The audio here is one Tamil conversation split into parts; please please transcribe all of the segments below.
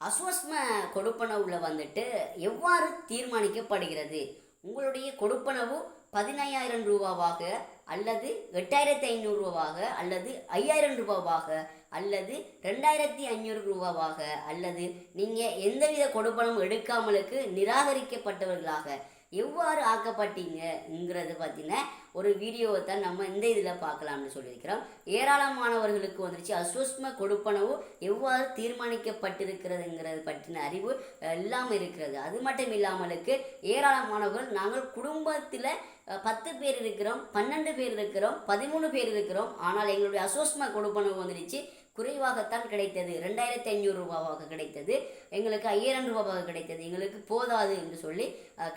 அஸ்வஸ்ம கொடுப்பனவுல வந்துட்டு எவ்வாறு தீர்மானிக்கப்படுகிறது? உங்களுடைய கொடுப்பனவு பதினையாயிரம் ரூபாவாக அல்லது எட்டாயிரத்தி ஐநூறு ரூபாவாக அல்லது ஐயாயிரம் ரூபாவாக அல்லது ரெண்டாயிரத்தி ஐநூறு ரூபாவாக அல்லது நீங்கள் எந்தவித கொடுப்பனவும் எடுக்காமலுக்கு நிராகரிக்கப்பட்டவர்களாக எவ்வாறு ஆக்கப்பட்டீங்கங்கிறது பார்த்தீங்கன்னா ஒரு வீடியோவை தான் நம்ம இந்த இதில் பார்க்கலாம்னு சொல்லியிருக்கிறோம். ஏராளமானவர்களுக்கு வந்துருச்சு. அஸ்வஸ்ம கொடுப்பனவு எவ்வாறு தீர்மானிக்கப்பட்டிருக்கிறதுங்கிறது பற்றின அறிவு இல்லாமல் இருக்கிறது. அது மட்டும் இல்லாமலுக்கு ஏராளமானவர்கள் நாங்கள் குடும்பத்தில் பத்து பேர் இருக்கிறோம் பன்னெண்டு பேர் இருக்கிறோம் பதிமூணு பேர் இருக்கிறோம். ஆனால் எங்களுடைய அஸ்வஸ்ம கொடுப்பனவு வந்துருச்சு. குறைவாகத்தான் கிடைத்தது. ரெண்டாயிரத்தி ஐநூறு ரூபாவாக கிடைத்தது. எங்களுக்கு ஐயாயிரம் ரூபாவாக கிடைத்தது. எங்களுக்கு போதாது என்று சொல்லி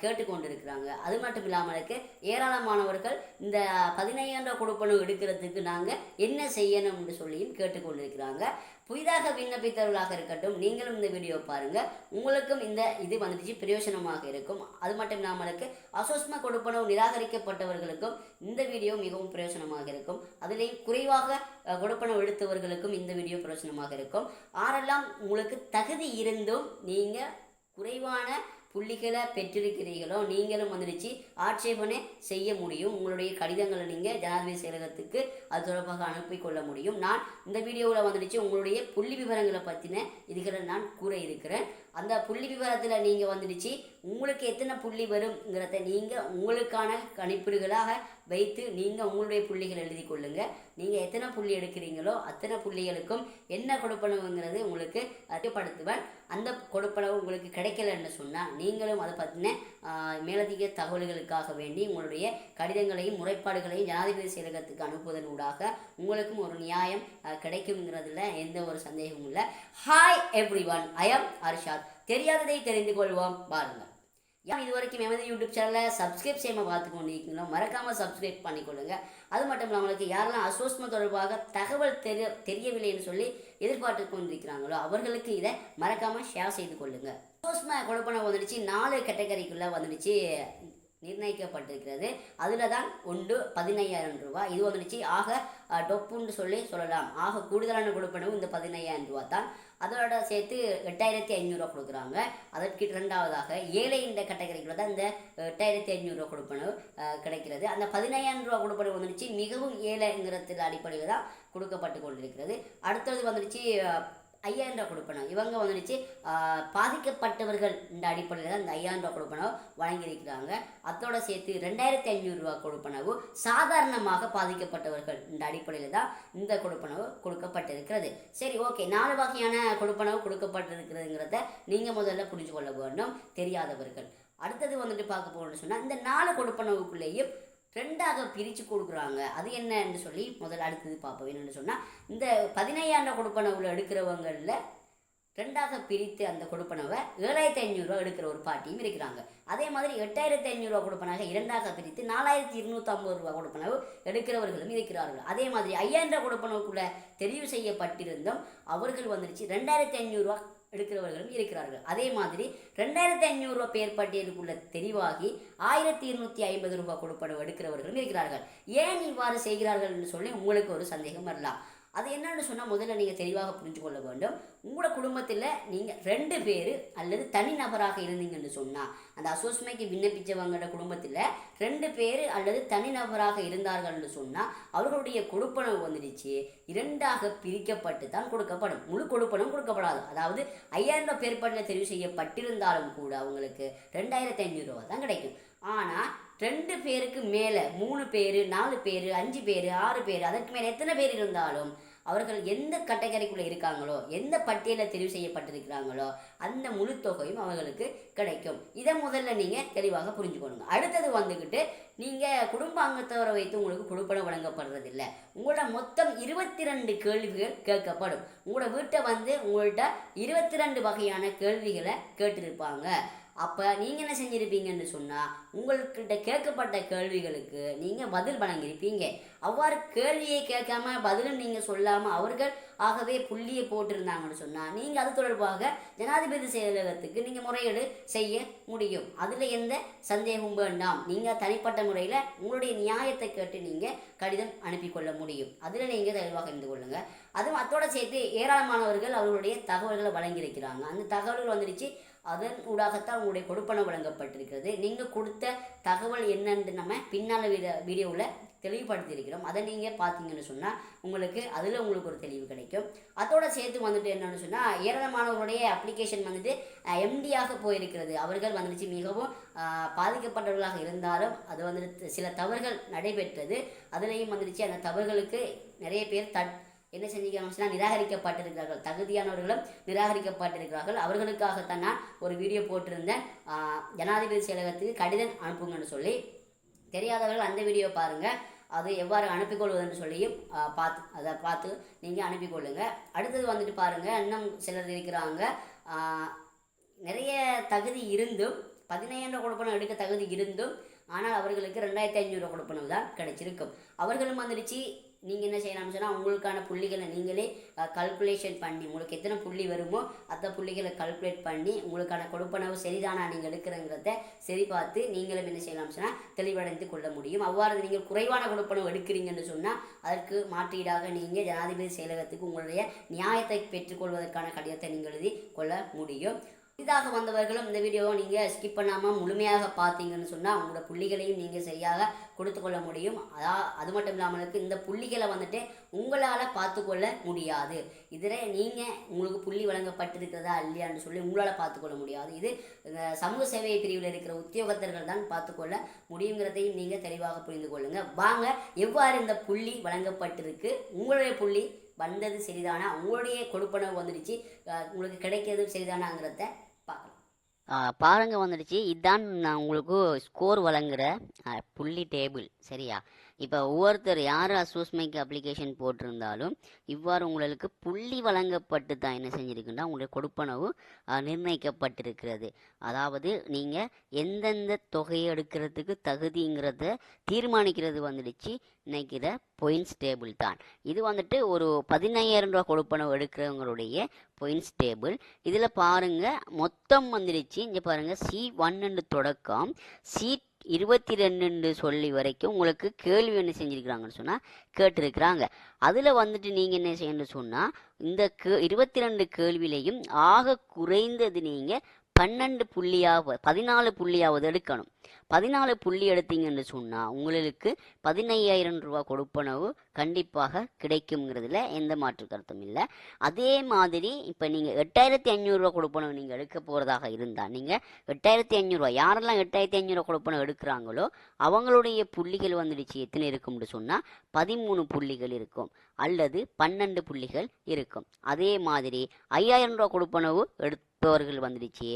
கேட்டுக்கொண்டிருக்கிறாங்க. அது மட்டும் இல்லாமலுக்கு ஏராளமானவர்கள் இந்த பதினையாயிரம் ரூபாய் எடுக்கிறதுக்கு நாங்கள் என்ன செய்யணும் என்று சொல்லியும் கேட்டுக்கொண்டிருக்கிறாங்க. புதிதாக விண்ணப்பித்தவர்களாக இருக்கட்டும் நீங்களும் இந்த வீடியோ பாருங்கள் உங்களுக்கும் இந்த இது வந்துடுச்சு பிரயோஜனமாக இருக்கும். அது மட்டும் இல்லாமலுக்கு அசோஸ்ம கொடுப்பனவு நிராகரிக்கப்பட்டவர்களுக்கும் இந்த வீடியோ மிகவும் பிரயோஜனமாக இருக்கும். அதிலேயும் குறைவாக கொடுப்பனவு எடுத்தவர்களுக்கும் இந்த வீடியோ பிரயோஜனமாக இருக்கும். ஆரெல்லாம் உங்களுக்கு தகுதி இருந்தும் நீங்கள் குறைவான புள்ளிகளை பெற்றிருக்கிறீர்களோ நீங்களும் வந்துடுச்சு. ஆட்சேபனை செய்ய முடியும். உங்களுடைய கடிதங்களை நீங்கள் ஜனாதிபதி செயலகத்துக்கு அது தொடர்பாக அனுப்பி கொள்ள முடியும். நான் இந்த வீடியோவில் வந்துடுச்சு. உங்களுடைய புள்ளி விவரங்களை பற்றின இதுகளை நான் கூற இருக்கிறேன். அந்த புள்ளி விவரத்தில் நீங்கள் வந்துடுச்சு. உங்களுக்கு எத்தனை புள்ளி வருங்கிறத நீங்கள் உங்களுக்கான கணிப்பீடுகளாக வைத்து நீங்கள் உங்களுடைய புள்ளிகள் எழுதி கொள்ளுங்கள் நீங்கள் எத்தனை புள்ளி எடுக்கிறீங்களோ அத்தனை புள்ளிகளுக்கும் என்ன கொடுப்பனவுங்கிறது உங்களுக்கு அறிவுப்படுத்துவேன் அந்த கொடுப்பனவு உங்களுக்கு கிடைக்கலன்னு சொன்னால் நீங்களும் அதை பற்றின மேலதிக தகவல்களுக்காக வேண்டி உங்களுடைய கடிதங்களையும் முறைப்பாடுகளையும் ஜனாதிபதி செயலகத்துக்கு அனுப்புவதன் ஊடாக உங்களுக்கும் ஒரு நியாயம் கிடைக்குங்கிறதுல எந்த ஒரு சந்தேகமும் இல்லை. Hi everyone I am Arshad தெரியாததை தெரிந்து கொள்வோம். பாருங்கள். யார் இது வரைக்கும் எமது யூடியூப் சேனலை சப்ஸ்கிரைப் செய்யாமல் பார்த்து கொண்டிருக்கீங்களோ மறக்காமல் சப்ஸ்கிரைப் பண்ணிக்கொள்ளுங்க. அது மட்டும் இல்லாமல் உங்களுக்கு யாரெல்லாம் அசோஸ்ம தொடர்பாக தகவல் தெரிய தெரியவில்லைன்னு சொல்லி எதிர்பார்த்து கொண்டிருக்கிறாங்களோ அவர்களுக்கு இதை மறக்காமல் ஷேர் செய்து கொள்ளுங்க. அசோஸ்ம கொடுப்பனை வந்துடுச்சு. நாலு கேட்டகரிக்குள்ளே வந்துடுச்சு. நிர்ணயிக்கப்பட்டிருக்கிறது. அதில் தான் ஒன்று பதினையாயிரம் ரூபாய் இது வந்துடுச்சு. ஆக டொப்புன்னு சொல்லி சொல்லலாம். ஆக கூடுதலான கொடுப்பனவு இந்த பதினையாயிரம் ரூபா தான் அதோட சேர்த்து எட்டாயிரத்தி ஐநூறுரூவா கொடுக்குறாங்க. அதற்கு ரெண்டாவதாக ஏழை இந்த கேட்டகரிக்குள்ள தான் இந்த எட்டாயிரத்தி ஐநூறுரூவா கொடுப்பனவு கிடைக்கிறது. அந்த பதினையாயிரம் ரூபா கொடுப்பனவு வந்துடுச்சு மிகவும் ஏழைங்கிறதுல அடிப்படையில் தான் கொடுக்கப்பட்டு கொண்டிருக்கிறது. அடுத்தது வந்துடுச்சு ஐயாயிரம் ரூபா கொடுப்பனவு இவங்க வந்துடுச்சு பாதிக்கப்பட்டவர்கள் இந்த அடிப்படையில் தான் இந்த ஐயாயிரம் ரூபா கொடுப்பனவு வழங்கியிருக்கிறாங்க. அதோட சேர்த்து ரெண்டாயிரத்தி ஐநூறுரூவா கொடுப்பனவு சாதாரணமாக பாதிக்கப்பட்டவர்கள் இந்த அடிப்படையில் தான் இந்த கொடுப்பனவு கொடுக்கப்பட்டிருக்கிறது. சரி ஓகே. நாலு வகையான கொடுப்பனவு கொடுக்கப்பட்டிருக்கிறதுங்கிறத நீங்கள் முதல்ல புரிஞ்சு கொள்ள வேண்டும் தெரியாதவர்கள். அடுத்தது வந்துட்டு பார்க்க போகணும்னு சொன்னால் இந்த நாலு கொடுப்பனவுக்குள்ளேயும் ரெண்டாக பிரித்து கொடுக்குறாங்க. அது என்னன்னு சொல்லி முதல்ல அடுத்தது பார்ப்போம். என்னென்னு சொன்னால் இந்த பதினையாயிரம் கொடுப்பனவில் எடுக்கிறவங்களில் ரெண்டாக பிரித்து அந்த கொடுப்பனவை ஏழாயிரத்தி ஐநூறுரூவா எடுக்கிற ஒரு பாட்டியும் இருக்கிறாங்க. அதே மாதிரி எட்டாயிரத்தி ஐநூறுரூவா கொடுப்பனாக இரண்டாக பிரித்து நாலாயிரத்தி இருநூற்றம்பது ரூபா கொடுப்பனவு எடுக்கிறவர்களும் இருக்கிறார்கள். அதே மாதிரி ஐயாயிரம் ரூபா கொடுப்பனவுக்குள்ள தெரிவு செய்யப்பட்டிருந்தும் அவர்கள் வந்துருச்சு. ரெண்டாயிரத்தி ஐநூறுரூவா எடுக்கிறவர்களும் இருக்கிறார்கள். அதே மாதிரி ரெண்டாயிரத்தி ஐநூறுரூவா பேர் பட்டியலுக்குள்ள தெளிவாகி ஆயிரத்தி இருநூத்தி ஐம்பது ரூபாய் கொடுப்பனவு எடுக்கிறவர்களும் இருக்கிறார்கள். ஏன் இவ்வாறு செய்கிறார்கள் என்று சொல்லி உங்களுக்கு ஒரு சந்தேகம் வரலாம். அது என்னன்னு சொன்னால் முதல்ல நீங்கள் தெளிவாக புரிஞ்சு கொள்ள வேண்டும். உங்களோட குடும்பத்தில் நீங்கள் ரெண்டு பேர் அல்லது தனிநபராக இருந்தீங்கன்னு சொன்னால் அந்த அசோஸ்மைக்கு விண்ணப்பித்தவங்களோட குடும்பத்தில் ரெண்டு பேர் அல்லது தனிநபராக இருந்தார்கள்னு சொன்னால் அவர்களுடைய கொடுப்பனவு வந்துடுச்சு. இரண்டாக பிரிக்கப்பட்டு தான் கொடுக்கப்படும். முழு கொடுப்பனம் கொடுக்கப்படாது. அதாவது ஐயாயிரம் ரூபாய் பேர்பட்டில் தெரிவு செய்யப்பட்டிருந்தாலும் கூட அவங்களுக்கு ரெண்டாயிரத்தி ஐநூறுரூவா தான் கிடைக்கும். ஆனால் ரெண்டு பேருக்கு மேலே மூணு பேர் நாலு பேர் அஞ்சு பேர் ஆறு பேர் அதற்கு மேலே எத்தனை பேர் இருந்தாலும் அவர்கள் எந்த கட்டைக்கரைக்குள்ளே இருக்காங்களோ எந்த பட்டியலில் தெரிவு செய்யப்பட்டிருக்கிறாங்களோ அந்த முழு தொகையும் அவர்களுக்கு கிடைக்கும். இதை முதல்ல நீங்கள் தெளிவாக புரிஞ்சுக்கணுங்க. அடுத்தது வந்துக்கிட்டு நீங்கள் குடும்ப அங்கத்தவரை வைத்து உங்களுக்கு கொடுப்பனம் வழங்கப்படுறதில்ல. உங்களோட மொத்தம் இருபத்தி ரெண்டு கேள்விகள் கேட்கப்படும். உங்களோட வீட்டை வந்து உங்கள்கிட்ட இருபத்தி ரெண்டு வகையான கேள்விகளை கேட்டிருப்பாங்க. அப்போ நீங்கள் என்ன செஞ்சுருப்பீங்கன்னு சொன்னால் உங்கள்கிட்ட கேட்கப்பட்ட கேள்விகளுக்கு நீங்கள் பதில் வழங்கியிருப்பீங்க. அவ்வாறு கேள்வியை கேட்காம பதிலும் நீங்கள் சொல்லாமல் அவர்கள் ஆகவே புள்ளியை போட்டிருந்தாங்கன்னு சொன்னால் நீங்கள் அது தொடர்பாக ஜனாதிபதி செயலகத்துக்கு நீங்கள் முறையீடு செய்ய முடியும். அதில் எந்த சந்தேகமும் வேண்டாம். நீங்கள் தனிப்பட்ட முறையில் உங்களுடைய நியாயத்தை கேட்டு நீங்கள் கடிதம் அனுப்பி கொள்ள முடியும். அதில் நீங்கள் தெளிவாக இருந்து கொள்ளுங்கள் அதுவும் அத்தோட சேர்த்து ஏராளமானவர்கள் அவர்களுடைய தகவல்களை வழங்கியிருக்கிறாங்க. அந்த தகவல்கள் வந்துடுச்சு. அதன் ஊடாகத்தான் உங்களுடைய கொடுப்பனம் வழங்கப்பட்டிருக்கிறது. நீங்கள் கொடுத்த தகவல் என்னன்னு நம்ம பின்னால் வீடியோ வீடியோவில் தெளிவுபடுத்தியிருக்கிறோம். அதை நீங்கள் பார்த்தீங்கன்னு சொன்னால் உங்களுக்கு அதில் உங்களுக்கு ஒரு தெளிவு கிடைக்கும். அதோட சேர்த்து வந்துட்டு என்னன்னு சொன்னால் ஏராளமானவருடைய அப்ளிகேஷன் வந்துட்டு எம்டியாக போயிருக்கிறது. அவர்கள் வந்துடுச்சு மிகவும் பாதிக்கப்பட்டவர்களாக இருந்தாலும் அது வந்துட்டு சில தவறுகள் நடைபெற்றது. அதுலேயும் வந்துடுச்சு அந்த தவறுகளுக்கு நிறைய பேர் தட் என்ன செஞ்சுக்கிறாங்க நிராகரிக்கப்பட்டிருக்கிறார்கள். தகுதியானவர்களும் நிராகரிக்கப்பட்டிருக்கிறார்கள். அவர்களுக்காகத்தான் நான் ஒரு வீடியோ போட்டிருந்தேன். ஜனாதிபதி செயலகத்துக்கு கடிதம் அனுப்புங்கன்னு சொல்லி. தெரியாதவர்கள் அந்த வீடியோ பாருங்கள் அது எவ்வாறு அனுப்பிக்கொள்வதுன்னு சொல்லியும் பார்த்து அதை பார்த்து நீங்கள் அனுப்பிக்கொள்ளுங்க. அடுத்தது வந்துட்டு பாருங்கள் இன்னும் சிலர் இருக்கிறாங்க. நிறைய தகுதி இருந்தும் பதினையாயிரம் கொடுப்பனம் எடுக்க தகுதி இருந்தும் ஆனால் அவர்களுக்கு ரெண்டாயிரத்தி ஐநூறு கொடுப்பணம் தான் கிடைச்சிருக்கும். அவர்களும் வந்துடுச்சு. நீங்கள் என்ன செய்யலாம்னு சொன்னால் உங்களுக்கான புள்ளிகளை நீங்களே கல்குலேஷன் பண்ணி உங்களுக்கு எத்தனை புள்ளி வருமோ அந்த புள்ளிகளை கல்குலேட் பண்ணி உங்களுக்கான கொடுப்பனவு சரிதானா நீங்கள் எடுக்கிறங்கிறத சரி பார்த்து நீங்களும் என்ன செய்யலாம் சொன்னால் தெளிவடைந்து கொள்ள முடியும். அவ்வாறு நீங்கள் குறைவான கொடுப்பனவு எடுக்கிறீங்கன்னு சொன்னால் அதற்கு மாற்றீடாக நீங்கள் ஜனாதிபதி செயலகத்துக்கு உங்களுடைய நியாயத்தை பெற்றுக்கொள்வதற்கான கடிதத்தை நீங்கள் எழுதி கொள்ள முடியும். புதிதாக வந்தவர்களும் இந்த வீடியோவை நீங்கள் ஸ்கிப் பண்ணாமல் முழுமையாக பார்த்தீங்கன்னு சொன்னால் உங்களோட புள்ளிகளையும் நீங்கள் சரியாக கொடுத்து கொள்ள முடியும். அதா அது மட்டும் இல்லாமலுக்கு இந்த புள்ளிகளை வந்துட்டு உங்களால் பார்த்துக்கொள்ள முடியாது. இதில் நீங்கள் உங்களுக்கு புள்ளி வழங்கப்பட்டிருக்கிறதா இல்லையான்னு சொல்லி உங்களால் பார்த்துக்கொள்ள முடியாது. இது சமூக சேவை பிரிவில் இருக்கிற உத்தியோகத்தர்கள் தான் பார்த்துக்கொள்ள முடியுங்கிறதையும் நீங்கள் தெளிவாக புரிந்து கொள்ளுங்கள் வாங்க எவ்வாறு இந்த புள்ளி வழங்கப்பட்டிருக்கு? உங்களுடைய புள்ளி வந்தது சரிதானா? உங்களுடைய கொடுப்பனவு வந்துடுச்சு. உங்களுக்கு கிடைக்கிறது சரிதானாங்கிறத பாருங்கள் பாருங்க வந்துடுச்சு. இதுதான் நான் உங்களுக்கு ஸ்கோர் வழங்குகிற புள்ளி டேபிள் சரியா? இப்போ ஒவ்வொருத்தர் யார் அசோஸ்மைக்கு அப்ளிகேஷன் போட்டிருந்தாலும் இவ்வாறு உங்களுக்கு புள்ளி வழங்கப்பட்டு தான் என்ன செஞ்சுருக்குன்னா உங்களுடைய கொடுப்பனவு நிர்ணயிக்கப்பட்டிருக்கிறது. அதாவது நீங்கள் எந்தெந்த தொகையை எடுக்கிறதுக்கு தகுதிங்கிறத தீர்மானிக்கிறது வந்துடுச்சு. நினைக்கிற பொயின்ஸ் டேபிள் தான். இது வந்துட்டு ஒரு பதினையாயிரம் ரூபா கொடுப்பனவு எடுக்கிறவங்களுடைய பொயின்ஸ் டேபிள் இதில் பாருங்கள் மொத்தம் வந்துடுச்சு. இங்கே பாருங்கள் சி ஒன்னு தொடக்கம். சி இருபத்தி ரெண்டு சொல்லி வரைக்கும் உங்களுக்கு கேள்வி என்ன செஞ்சுருக்கிறாங்கன்னு சொன்னால் கேட்டிருக்கிறாங்க. அதில் வந்துட்டு நீங்கள் என்ன செய்யணும்னு சொன்னால் இந்த கே இருபத்தி ரெண்டு கேள்வியிலையும் ஆக குறைந்தது நீங்கள் பன்னெண்டு புள்ளியாவது பதினாலு புள்ளியாவது எடுக்கணும். பதினாலு புள்ளி எடுத்தீங்கன்னு சொன்னால் உங்களுக்கு பதினையாயிரம் ரூபா கொடுப்பனவு கண்டிப்பாக கிடைக்குங்கிறதுல எந்த மாற்று கருத்தும் இல்லை. அதே மாதிரி இப்போ நீங்கள் எட்டாயிரத்தி ஐநூறுரூவா கொடுப்பனவு நீங்கள் எடுக்க போகிறதாக இருந்தால் நீங்கள் எட்டாயிரத்தி ஐநூறுரூவா யாரெல்லாம் எட்டாயிரத்தி ஐநூறுரூவா கொடுப்பனவு எடுக்கிறாங்களோ அவங்களுடைய புள்ளிகள் வந்துடுச்சு எத்தனை இருக்கும்னு சொன்னால் பதிமூணு புள்ளிகள் இருக்கும் அல்லது பன்னெண்டு புள்ளிகள் இருக்கும். அதே மாதிரி ஐயாயிரம் ரூபா கொடுப்பனவு எடுப்பவர்கள் வந்துடுச்சு.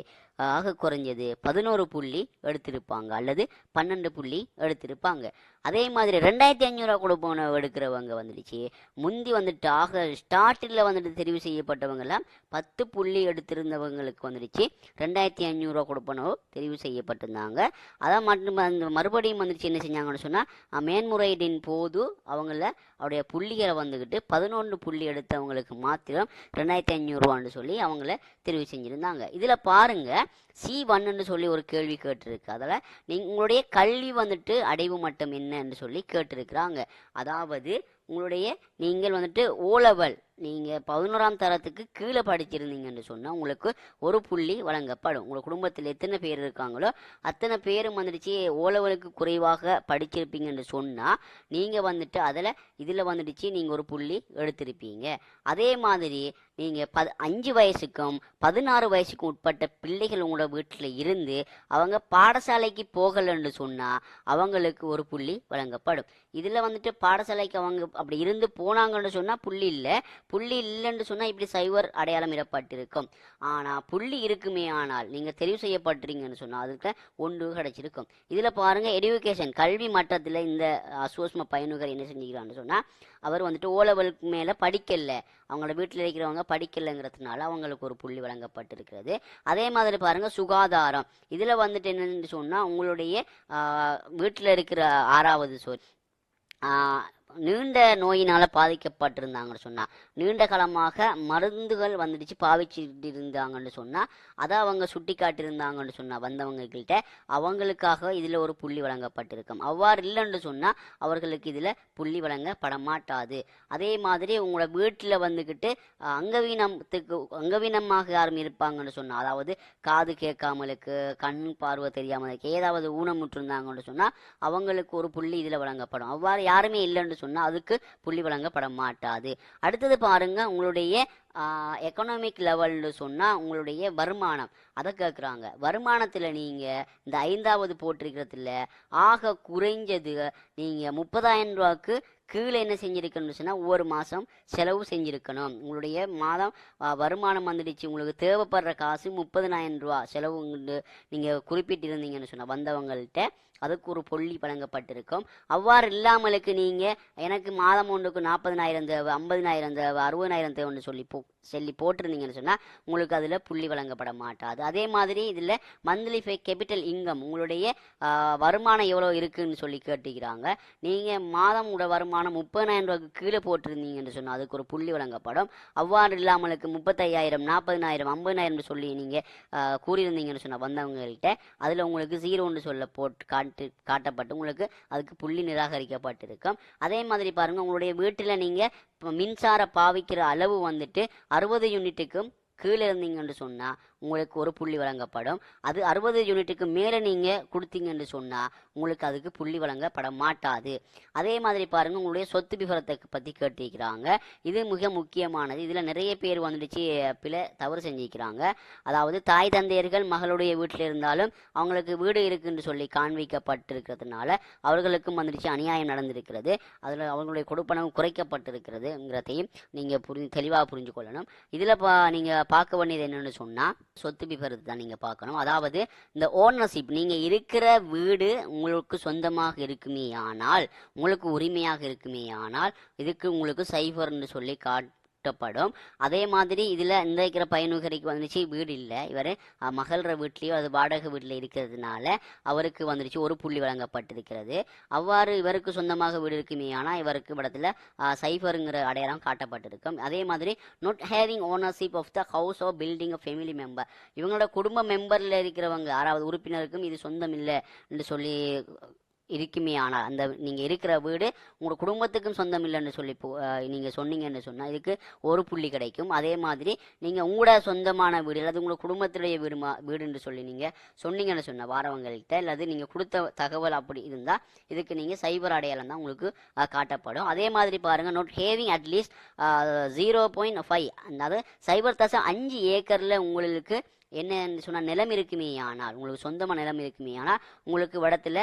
ஆக குறைஞ்சது பதினோரு புள்ளி எடுத்திருப்பாங்க அல்லது பன்னெண்டு புள்ளி எடுத்திருப்பாங்க. அதே மாதிரி ரெண்டாயிரத்தி ஐநூறுரூவா கொடுப்பனவு எடுக்கிறவங்க வந்துடுச்சு. முந்தி வந்துட்டு ஆக ஸ்டார்டில் வந்துட்டு தெரிவு செய்யப்பட்டவங்கெல்லாம் பத்து புள்ளி எடுத்திருந்தவங்களுக்கு வந்துடுச்சு. ரெண்டாயிரத்தி ஐநூறுரூவா கொடுப்பனவு தெரிவு செய்யப்பட்டிருந்தாங்க. அதான் மட்டும் அந்த மறுபடியும் வந்துடுச்சு என்ன செஞ்சாங்கன்னு சொன்னால் மேன்முறையீட்டின் போது அவங்கள அவருடைய புள்ளிகளை வந்துக்கிட்டு பதினொன்று புள்ளி எடுத்தவங்களுக்கு மாத்திரம் ரெண்டாயிரத்தி ஐநூறுரூவான்னு சொல்லி அவங்கள தெரிவு செஞ்சுருந்தாங்க. இதில் பாருங்கள் சி ஒன்னு சொல்லி ஒரு கேள்வி கேட்டிருக்கு. அதில் உங்களுடைய கல்வி வந்துட்டு அடைவு மட்டம் என்னன்னு சொல்லி கேட்டிருக்கிறாங்க. அதாவது உங்களுடைய நீங்கள் வந்துட்டு ஓலவல் நீங்கள் பதினோராம் தரத்துக்கு கீழே படிச்சிருந்தீங்கன்னு சொன்னால் உங்களுக்கு ஒரு புள்ளி வழங்கப்படும். உங்கள் குடும்பத்தில் எத்தனை பேர் இருக்காங்களோ அத்தனை பேரும் வந்துடுச்சு ஓலவலுக்கு குறைவாக படிச்சிருப்பீங்கன்னு சொன்னால் நீங்கள் வந்துட்டு அதில் இதில் வந்துடுச்சு நீங்கள் ஒரு புள்ளி எடுத்திருப்பீங்க. அதே மாதிரி நீங்கள் ப அஞ்சு வயசுக்கும் பதினாறு வயசுக்கும் உட்பட்ட பிள்ளைகள் உங்களோட வீட்டில் இருந்து அவங்க பாடசாலைக்கு போகலைன்னு சொன்னால் அவங்களுக்கு ஒரு புள்ளி வழங்கப்படும். இதில் வந்துட்டு பாடசாலைக்கு அவங்க அப்படி இருந்து போனாங்கன்னு சொன்னால் புள்ளி இல்லை. புள்ளி இல்லைன்னு சொன்னால் இப்படி சைவர் அடையாளம் இடப்பட்டிருக்கும். ஆனால் புள்ளி இருக்குமே ஆனால் நீங்கள் தெரிவு செய்யப்பட்டுறீங்கன்னு சொன்னால் அதுக்கு ஒன்று கிடைச்சிருக்கும். இதில் பாருங்கள் எடுகேஷன் கல்வி மட்டத்தில் இந்த அசோஸ்ம பயனுகர் என்ன செஞ்சுக்கிறான்னு சொன்னால் அவர் வந்துட்டு ஓலவலுக்கு மேலே படிக்கல. அவங்களோட வீட்டில் இருக்கிறவங்க படிக்கலைங்கிறதுனால அவங்களுக்கு ஒரு புள்ளி வழங்கப்பட்டிருக்கிறது. அதே மாதிரி பாருங்கள் சுகாதாரம். இதில் வந்துட்டு என்னென்னு சொன்னால் உங்களுடைய வீட்டில் இருக்கிற ஆறாவது சொல் நீண்ட நோயினால் பாதிக்கப்பட்டிருந்தாங்கன்னு சொன்னால் நீண்ட காலமாக மருந்துகள் வந்துடுச்சு பாவிச்சுட்டு இருந்தாங்கன்னு சொன்னால் அதை அவங்க சுட்டி காட்டியிருந்தாங்கன்னு சொன்னால் வந்தவங்ககிட்ட அவங்களுக்காக இதில் ஒரு புள்ளி வழங்கப்பட்டிருக்கும். அவ்வாறு இல்லைன்னு சொன்னால் அவர்களுக்கு இதில் புள்ளி வழங்கப்பட மாட்டாது அதே மாதிரி உங்களோட வீட்டில் வந்துக்கிட்டு அங்கவீனத்துக்கு அங்கவீனமாக யாரும் இருப்பாங்கன்னு சொன்னால் அதாவது காது கேட்காமலுக்கு கண் பார்வை தெரியாமலுக்கு ஏதாவது ஊனமுற்றிருந்தாங்கன்னு சொன்னால் அவங்களுக்கு ஒரு புள்ளி இதில் வழங்கப்படும். அவ்வாறு யாருமே இல்லைன்னு சொன்னால் அதுக்கு புள்ளி வழங்கப்பட மாட்டாது. அடுத்தது பாருங்க உங்களுடைய எக்கனாமிக் லெவல்னு சொன்னால் உங்களுடைய வருமானம். அதை கேட்குறாங்க வருமானத்தில் நீங்கள் இந்த ஐந்தாவது போட்டிருக்கிறதுல ஆக குறைஞ்சது நீங்கள் முப்பதாயிரம் ரூபாய்க்கு கீழே என்ன செஞ்சுருக்கணும்னு சொன்னால் ஒவ்வொரு மாதம் செலவு செஞ்சுருக்கணும். உங்களுடைய மாதம் வருமானம் வந்துடுச்சு. உங்களுக்கு தேவைப்படுற காசு முப்பதினாயிரம் ரூபா செலவு நீங்கள் குறிப்பிட்டிருந்தீங்கன்னு சொன்னால் வந்தவங்கள்ட்ட அதுக்கு ஒரு புள்ளி வழங்கப்பட்டிருக்கும். அவ்வாறு இல்லாமலுக்கு நீங்கள் எனக்கு மாதம் ஒன்றுக்கு நாற்பதனாயிரம் தேவை ஐம்பதினாயிரம் தேவை அறுபதினாயிரம் தேவைன்னு சொல்லி போ சொல்லி போட்டிருந்தீங்கன்னு சொன்னால் உங்களுக்கு அதில் புள்ளி வழங்கப்பட மாட்டாது. அதே மாதிரி இதில் மந்த்லி ஃபே கேபிட்டல் இன்கம் உங்களுடைய வருமானம் எவ்வளோ இருக்குதுன்னு சொல்லி கேட்டுக்கிறாங்க நீங்கள் மாதம் உட வருமானம் முப்பதாயிரம் ரூபாய்க்கு கீழே போட்டிருந்தீங்கன்னு சொன்னால் அதுக்கு ஒரு புள்ளி வழங்கப்படும். அவ்வாறு இல்லாமலுக்கு முப்பத்தையாயிரம் நாற்பதினாயிரம் ஐம்பதினாயிரம்னு சொல்லி நீங்கள் கூறியிருந்தீங்கன்னு சொன்னால் வந்தவங்கள்ட்ட அதில் உங்களுக்கு ஜீரோன்னு சொல்ல போட்டு காட்டு காட்டப்பட்டு உங்களுக்கு அதுக்கு புள்ளி நிராகரிக்கப்பட்டிருக்கும். அதே மாதிரி பாருங்கள் உங்களுடைய வீட்டில் நீங்கள் மின்சார பாவிக்கிற அளவு வந்துட்டு அறுபது யூனிட்டுக்கும் கீழே இருந்தீங்கன்னு சொன்னால் உங்களுக்கு ஒரு புள்ளி வழங்கப்படும். அது அறுபது யூனிட்டுக்கு மேலே நீங்கள் கொடுத்தீங்கன்னு சொன்னால் உங்களுக்கு அதுக்கு புள்ளி வழங்கப்பட மாட்டாது. அதே மாதிரி பாருங்கள் உங்களுடைய சொத்து விவரத்தை பற்றி கேட்டிருக்கிறாங்க. இது மிக முக்கியமானது. இதில் நிறைய பேர் வந்துடுச்சு பிழை தவறு செஞ்சிருக்கிறாங்க. அதாவது தாய் தந்தையர்கள் மகளுடைய வீட்டில் இருந்தாலும் அவங்களுக்கு வீடு இருக்குன்னு சொல்லி காண்பிக்கப்பட்டிருக்கிறதுனால அவர்களுக்கும் வந்துடுச்சு அநியாயம் நடந்திருக்கிறது. அதில் அவங்களுடைய கொடுப்பனவு குறைக்கப்பட்டிருக்கிறதுங்கிறதையும் நீங்கள் புரி தெளிவாக புரிஞ்சு கொள்ளணும் இதில் பா நீங்கள் பார்க்க வேண்டியது என்னென்னு சொன்னால் சொத்து விவரத்தை தான் நீங்கள் பார்க்கணும். அதாவது இந்த ஓனர்ஷிப் நீங்கள் இருக்கிற வீடு உங்களுக்கு சொந்தமாக இருக்குமே ஆனால் உங்களுக்கு உரிமையாக இருக்குமே ஆனால் இதுக்கு உங்களுக்கு சைபர்னு சொல்லி காட் காட்டப்படும் அதே மாதிரி இதில் இந்த இருக்கிற பயனுகரிக்கு வந்துச்சு வீடு இல்லை. இவர் மகள்ற வீட்லேயோ அது வாடகை வீட்டில் இருக்கிறதுனால அவருக்கு வந்துடுச்சு ஒரு புள்ளி வழங்கப்பட்டிருக்கிறது. அவ்வாறு இவருக்கு சொந்தமாக வீடு இருக்குமே ஆனால் இவருக்கு படத்தில் சைஃபருங்கிற அடையாளம் காட்டப்பட்டிருக்கும். அதே மாதிரி not having ownership of the house of building of family member இவங்களோட குடும்ப மெம்பரில் இருக்கிறவங்க ஆறாவது உறுப்பினருக்கும் இது சொந்தம் இல்லை என்று சொல்லி இருக்குமே ஆனால் அந்த நீங்கள் இருக்கிற வீடு உங்களோட குடும்பத்துக்கும் சொந்தம் இல்லைன்னு சொல்லி நீங்கள் சொன்னீங்கன்னு சொன்னால் இதுக்கு ஒரு புள்ளி கிடைக்கும். அதே மாதிரி நீங்கள் உங்களோட சொந்தமான வீடு அல்லது உங்களோட குடும்பத்துடைய வீடு மா வீடுன்னு சொல்லி நீங்கள் சொன்னீங்கன்னு சொன்ன வாரவங்கள்கிட்ட அல்லது நீங்கள் கொடுத்த தகவல் அப்படி இருந்தால் இதுக்கு நீங்கள் சைபர் அடையாளம் தான் உங்களுக்கு காட்டப்படும். அதே மாதிரி பாருங்கள் not having at least zero point five அதாவது சைபர் தசம் அஞ்சு ஏக்கரில் உங்களுக்கு என்னன்னு சொன்னால் நிலம் இருக்குமே ஆனால் உங்களுக்கு சொந்தமாக நிலம் இருக்குமே ஆனால் உங்களுக்கு வடத்தில்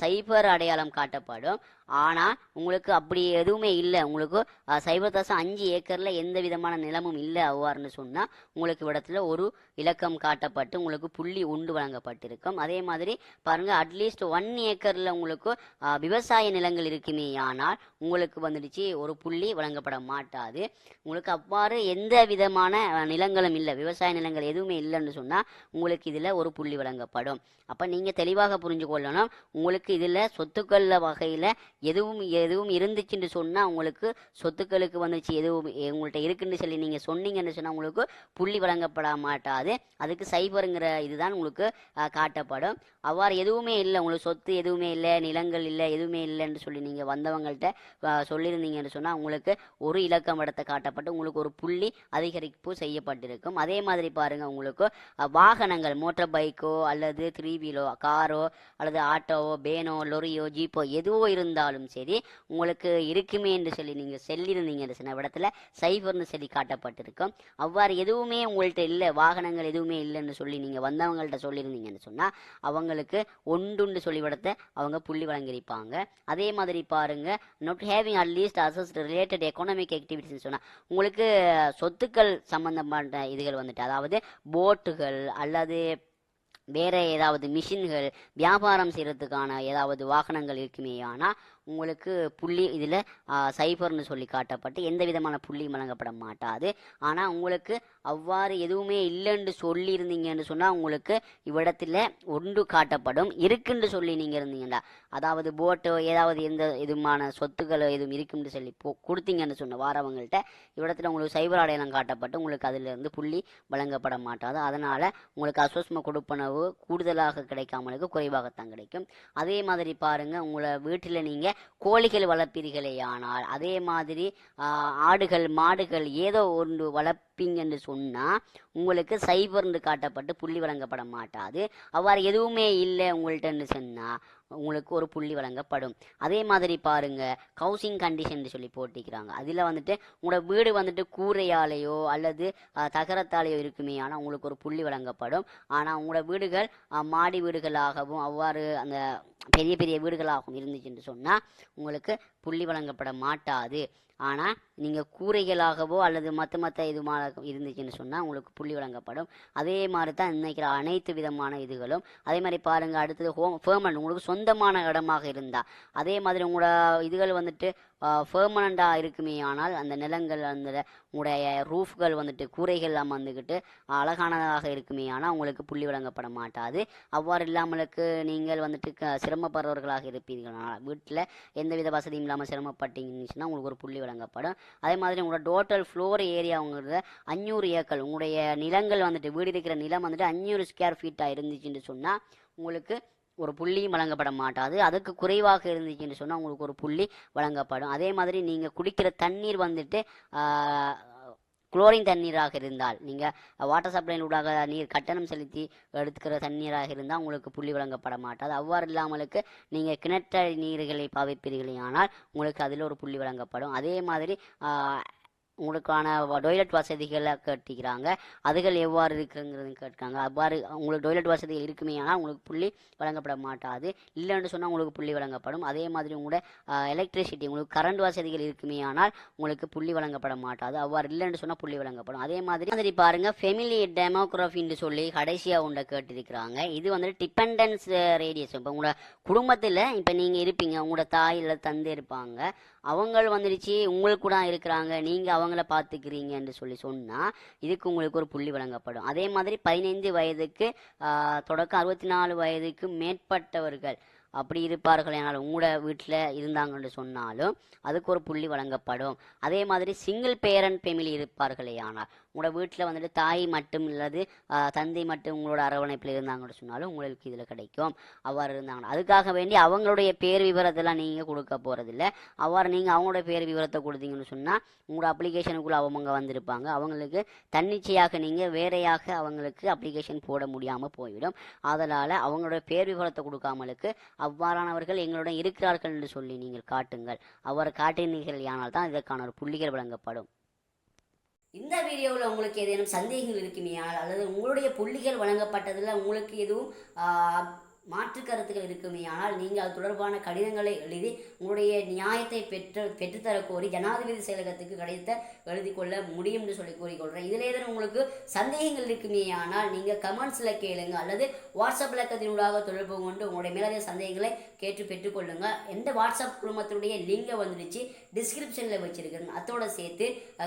சைபர் அடையாளம் காட்டப்படும். ஆனால் உங்களுக்கு அப்படி எதுவுமே இல்லை. உங்களுக்கு அஹ், சைபர் தசம் அஞ்சு ஏக்கரில் எந்த விதமான நிலமும் இல்லை அவ்வாறுன்னு சொன்னால் உங்களுக்கு இடத்துல ஒரு இலக்கம் காட்டப்பட்டு உங்களுக்கு புள்ளி உண்டு வழங்கப்பட்டிருக்கும். அதே மாதிரி பாருங்கள் அட்லீஸ்ட் ஒன் ஏக்கரில் உங்களுக்கு விவசாய நிலங்கள் இருக்குமே ஆனால் உங்களுக்கு வந்துடுச்சு ஒரு புள்ளி வழங்கப்பட மாட்டாது. உங்களுக்கு அவ்வாறு எந்த விதமான நிலங்களும் இல்லை விவசாய நிலங்கள் எதுவுமே இல்லைன்னு சொன்னால் உங்களுக்கு இதில் ஒரு புள்ளி வழங்கப்படும். அப்போ நீங்கள் தெளிவாக புரிஞ்சு கொள்ளணும் உங்களுக்கு இதில் சொத்துக்கள் வகையில் எதுவும் எதுவும் இருந்துச்சுன்னு சொன்னால் உங்களுக்கு சொத்துக்களுக்கு வந்துச்சு எதுவும் உங்கள்கிட்ட இருக்குன்னு சொல்லி நீங்கள் சொன்னீங்கன்னு சொன்னால் உங்களுக்கு புள்ளி வழங்கப்பட மாட்டாது. அதுக்கு சைபருங்கிற இதுதான் உங்களுக்கு காட்டப்படும். அவ்வாறு எதுவுமே இல்லை உங்களுக்கு சொத்து எதுவுமே இல்லை நிலங்கள் இல்லை எதுவுமே இல்லைன்னு சொல்லி நீங்கள் வந்தவங்கள்ட்ட சொல்லியிருந்தீங்கன்னு சொன்னால் உங்களுக்கு ஒரு இலக்கம் இடத்தை காட்டப்பட்டு உங்களுக்கு ஒரு புள்ளி அதிகரிப்பு செய்யப்பட்டிருக்கும். அதே மாதிரி பாருங்கள் உங்களுக்கு வாகனங்கள் மோட்டார் பைக்கோ அல்லது த்ரீ வீலோ காரோ அல்லது ஆட்டோவோ பேனோ லொரியோ ஜீப்போ எதுவோ இருந்தாலும் சரி உங்களுக்கு இருக்குமே என்று சொல்லி நீங்கள் சொல்லியிருந்தீங்கன்னு சொன்ன இடத்துல சைபர்னு சொல்லி காட்டப்பட்டிருக்கும். அவ்வாறு எதுவுமே உங்கள்கிட்ட இல்லை வாகனங்கள் எதுவுமே இல்லைன்னு சொல்லி நீங்கள் வந்தவங்கள்ட்ட சொல்லியிருந்தீங்கன்னு சொன்னால் அவங்களுக்கு ஒன்றுண்டு சொல்லிவிடத்தை அவங்க புள்ளி வழங்கியிருப்பாங்க. அதே மாதிரி பாருங்க நாட் ஹேவிங் அட்லீஸ்ட் அசஸ் ரிலேட்டட் எக்கனாமிக் ஆக்டிவிட்டிஸ்னு சொன்னால் உங்களுக்கு சொத்துக்கள் சம்பந்தமான இதுகள் வந்துட்டு அதாவது போட்டுகள் அல்லது வேற ஏதாவது மிஷின்கள் வியாபாரம் செய்கிறதுக்கான ஏதாவது வாகனங்கள் இருக்குமே ஆனால் உங்களுக்கு புள்ளி இதில் சைபர்னு சொல்லி காட்டப்பட்டு எந்த விதமான புள்ளியும் வழங்கப்பட மாட்டாது. ஆனால் உங்களுக்கு அவ்வாறு எதுவுமே இல்லைன்னு சொல்லியிருந்தீங்கன்னு சொன்னால் உங்களுக்கு இவ்விடத்தில் ஒன்று காட்டப்படும். இருக்குன்னு சொல்லி நீங்கள் இருந்தீங்கடா அதாவது போட்டோ ஏதாவது எந்த இதுமான சொத்துக்களோ எதுவும் இருக்குன்னு சொல்லி போ கொடுத்தீங்கன்னு சொன்ன வாரவங்கள்ட்ட இவ்விடத்தில் உங்களுக்கு சைபர் அடையாளம் காட்டப்பட்டு உங்களுக்கு அதிலிருந்து புள்ளி வழங்கப்பட மாட்டாது. அதனால் உங்களுக்கு அசோஸ்ம கொடுப்பனவு கூடுதலாக கிடைக்காமலுக்கு குறைவாகத்தான் கிடைக்கும். அதே மாதிரி பாருங்கள் உங்களை வீட்டில் நீங்கள் கோழிகள் வளர்ப்பீர்களேயானால் அதே மாதிரி ஆஹ், ஆடுகள் மாடுகள் ஏதோ ஒன்று வளர்ப்பீங்கன்னு சொன்னால் உங்களுக்கு சைபர்னு காட்டப்பட்டு புள்ளி வழங்கப்பட மாட்டாது. அவ்வாறு எதுவுமே இல்லை உங்கள்கிட்டன்னு சொன்னால் உங்களுக்கு ஒரு புள்ளி வழங்கப்படும். அதே மாதிரி பாருங்க ஹவுசிங் கண்டிஷன் சொல்லி போட்டிக்கிறாங்க அதில் வந்துட்டு உங்களோட வீடு வந்துட்டு கூரையாலேயோ அல்லது தகரத்தாலேயோ இருக்குமே ஆனால் உங்களுக்கு ஒரு புள்ளி வழங்கப்படும். ஆனால் உங்களோட வீடுகள் மாடி வீடுகளாகவும் அவ்வாறு அந்த பெரிய பெரிய வீடுகளாகவும் இருந்துச்சுன்னு சொன்னால் உங்களுக்கு புள்ளி வழங்கப்பட மாட்டாது. ஆனால் நீங்கள் கூரைகளாகவோ அல்லது மற்ற மற்ற இதுமாக இருந்துச்சுன்னு சொன்னால் உங்களுக்கு புள்ளி வழங்கப்படும். அதே மாதிரி தான் நினைக்கிற அனைத்து விதமான இதுகளும். அதே மாதிரி பாருங்கள் அடுத்தது ஹோம் ஃபேர்மன் உங்களுக்கு சொந்தமான இடமாக இருந்தால் அதே மாதிரி உங்களோட இதுகள் வந்துட்டு பெர்மனண்ட்டாக இருக்குமே ஆனால் அந்த நிலங்கள் அந்த உங்களுடைய ரூஃப்கள் வந்துட்டு கூரைகள் அமர்ந்துக்கிட்டு அழகானதாக இருக்குமே ஆனால் உங்களுக்கு புள்ளி வழங்கப்பட மாட்டாது. அவ்வாறு இல்லாமலுக்கு நீங்கள் வந்துட்டு க சிரமப்படுறவர்களாக இருப்பீர்கள். வீட்டில் எந்தவித வசதியும் இல்லாமல் சிரமப்பட்டீங்கன்னு உங்களுக்கு ஒரு புள்ளி வழங்கப்படும். அதே மாதிரி உங்களோட டோட்டல் ஃப்ளோர் ஏரியாங்கிறத அஞ்சூறு ஏக்கர் உங்களுடைய நிலங்கள் வந்துட்டு வீடு இருக்கிற நிலம் வந்துட்டு அஞ்சூறு ஸ்கொயர் ஃபீட்டாக இருந்துச்சுன்னு சொன்னால் உங்களுக்கு ஒரு புள்ளியும் வழங்கப்பட மாட்டாது. அதுக்கு குறைவாக இருந்துச்சுன்னு சொன்னால் உங்களுக்கு ஒரு புள்ளி வழங்கப்படும். அதே மாதிரி நீங்கள் குடிக்கிற தண்ணீர் வந்துட்டு குளோரின் தண்ணீராக இருந்தால் நீங்கள் வாட்டர் சப்ளையின் ஊடாக நீர் கட்டணம் செலுத்தி எடுத்துக்கிற தண்ணீராக இருந்தால் உங்களுக்கு புள்ளி வழங்கப்பட மாட்டாது. அவ்வாறு இல்லாமலுக்கு நீங்கள் கிணற்ற நீர்களை பாவிப்பீர்களே ஆனால் உங்களுக்கு அதில் ஒரு புள்ளி வழங்கப்படும். அதே மாதிரி உங்களுக்கான டொய்லெட் வசதிகளை கேட்டிக்கிறாங்க. அதுகள் எவ்வாறு இருக்குங்கிறது கேட்காங்க அவ்வாறு உங்களுக்கு டொய்லெட் வசதிகள் இருக்குமே ஆனால் உங்களுக்கு புள்ளி வழங்கப்பட மாட்டாது. இல்லைன்னு சொன்னால் உங்களுக்கு புள்ளி வழங்கப்படும். அதே மாதிரி உங்களோட எலக்ட்ரிசிட்டி உங்களுக்கு கரண்ட் வசதிகள் இருக்குமே ஆனால் உங்களுக்கு புள்ளி வழங்கப்பட மாட்டாது. அவ்வாறு இல்லைன்னு சொன்னால் புள்ளி வழங்கப்படும். அதே மாதிரி மாதிரி பாருங்க ஃபெமிலி டெமோக்ராஃபின்னு சொல்லி கடைசியாக உண்டை கேட்டிருக்கிறாங்க இது வந்துட்டு டிபெண்டன்ஸ் ரேடியஸ் இப்போ உங்களோட குடும்பத்தில் இப்போ நீங்கள் இருப்பீங்க உங்களோட தாய் இல்லை தந்தை இருப்பாங்க. அவங்க வந்துடுச்சு உங்களுக்கு கூட இருக்கிறாங்க. நீங்கள் அவங்க அவங்கள பார்த்துக்கிறீங்கன்னு சொல்லி சொன்னால் இதுக்கு உங்களுக்கு ஒரு புள்ளி வழங்கப்படும். அதே மாதிரி பதினைந்து வயதுக்கு ஆஹ், தொடக்கம் அறுபத்தி நாலு வயதுக்கு மேற்பட்டவர்கள் அப்படி இருப்பார்கள் ஆனால் உங்களோட வீட்டில் இருந்தாங்கன்னு சொன்னாலும் அதுக்கு ஒரு புள்ளி வழங்கப்படும். அதே மாதிரி சிங்கிள் பேரண்ட் ஃபேமிலி இருப்பார்களே ஆனால் உங்களோட வீட்டில் வந்துட்டு தாய் மட்டும் இல்லது தந்தை மட்டும் உங்களோட அரவணைப்பில் இருந்தாங்கன்னு சொன்னாலும் உங்களுக்கு இதில் கிடைக்கும். அவ்வாறு இருந்தாங்கன்னா அதுக்காக வேண்டி அவங்களுடைய பேர் விவரத்தெல்லாம் நீங்கள் கொடுக்க போகிறதில்ல அவ்வாறு நீங்கள் அவங்களோட பேர் விவரத்தை கொடுத்தீங்கன்னு சொன்னால் உங்களோட அப்ளிகேஷனுக்குள்ளே அவங்க வந்திருப்பாங்க. அவங்களுக்கு தன்னிச்சையாக நீங்கள் வேறையாக அவங்களுக்கு அப்ளிகேஷன் போட முடியாமல் போய்விடும் அதனால் அவங்களோட பேர் விவரத்தை கொடுக்காமலுக்கு அவ்வாறானவர்கள் எங்களுடன் இருக்கிறார்கள் என்று சொல்லி நீங்கள் காட்டுங்கள். அவர் காட்டினீர்கள் ஆனால் தான் இதற்கான ஒரு புள்ளிகள் வழங்கப்படும். இந்த வீடியோவில் உங்களுக்கு ஏதேனும் சந்தேகங்கள் இருக்குமையால் அல்லது உங்களுடைய புள்ளிகள் வழங்கப்பட்டதில் உங்களுக்கு எதுவும் மாற்று கருத்துக்கள் இருக்குமே. ஆனால் நீங்கள் அது தொடர்பான கடிதங்களை எழுதி உங்களுடைய நியாயத்தை பெற்று பெற்றுத்தர கோரி ஜனாதிபதி செயலகத்துக்கு கடிதத்தை எழுதி கொள்ள முடியும் என்று சொல்லி கூறிக்கொள்கிறேன் இதில் ஏதேனும் உங்களுக்கு சந்தேகங்கள் இருக்குமே. ஆனால் நீங்கள் கமெண்ட்ஸில் கேளுங்க. அல்லது வாட்ஸ்அப் இலக்கத்தினூடாக தொடர்பு கொண்டு உங்களுடைய மேலதிக சந்தேகங்களை கேட்டு பெற்றுக்கொள்ளுங்க எந்த வாட்ஸ்அப் குழுமத்தினுடைய லிங்கை வந்துடுச்சு டிஸ்கிரிப்ஷனில் வச்சுருக்கிறேன். அதோட சேர்த்து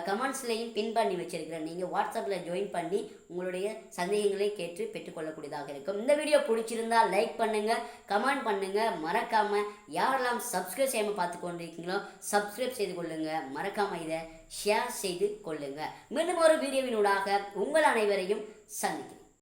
கமெண்ட்ஸ்லையும் பின் பண்ணி வச்சுருக்கிறேன். நீங்கள் வாட்ஸ்அப்பில் ஜாயின் பண்ணி உங்களுடைய சந்தேகங்களை கேட்டு பெற்றுக்கொள்ளக்கூடியதாக இருக்கும். இந்த வீடியோ பிடிச்சிருந்தால் லைக் பண்ணுங்க கமெண்ட் பண்ணுங்க. மறக்காம யாரெல்லாம் சப்ஸ்கிரைப் செய்யாமல் பார்த்து கொண்டிருக்கீங்களோ சப்ஸ்கிரைப் செய்து கொள்ளுங்க. மறக்காம இதை ஷேர் செய்து கொள்ளுங்க. மீண்டும் ஒரு வீடியோவினூடாக உங்கள் அனைவரையும் சந்திக்கிறேன்.